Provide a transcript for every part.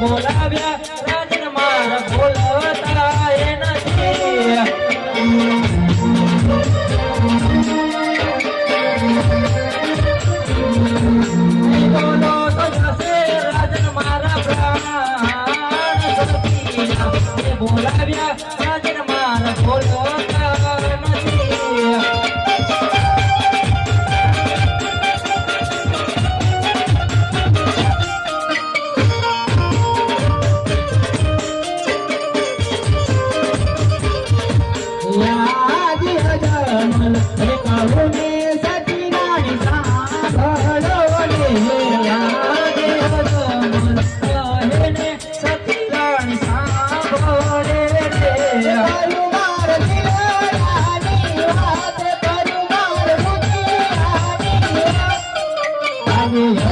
બોલાવ્યા રાજન મારા બોલતા એ નથી. બોલો તો જશે રાજન મારા બોલાવ્યા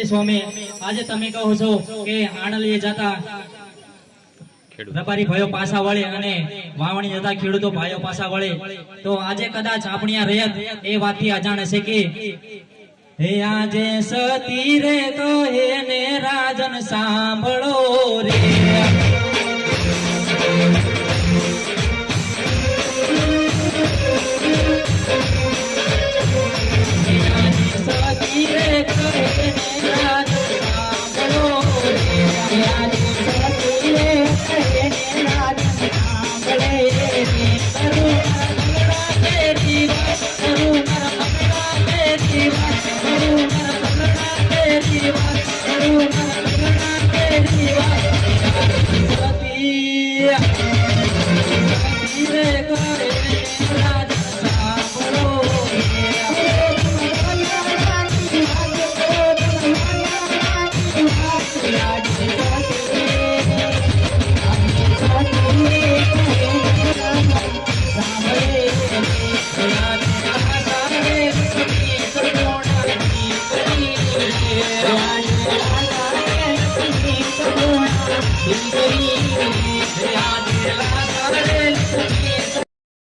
અરે સ્વામી આજે તમે કહો છો કે આણલીએ જતા વેપારી ભાઈઓ પાછા વળે અને વાવણી જતા ખેડૂતો ભાઈઓ પાછા વળે. તો આજે કદાચ આપણી આ રયત એ વાતથી અજાણ છે કે હે આજે સતી રે તો એને રાજન સાંભળો રે. Yeah. Thank you.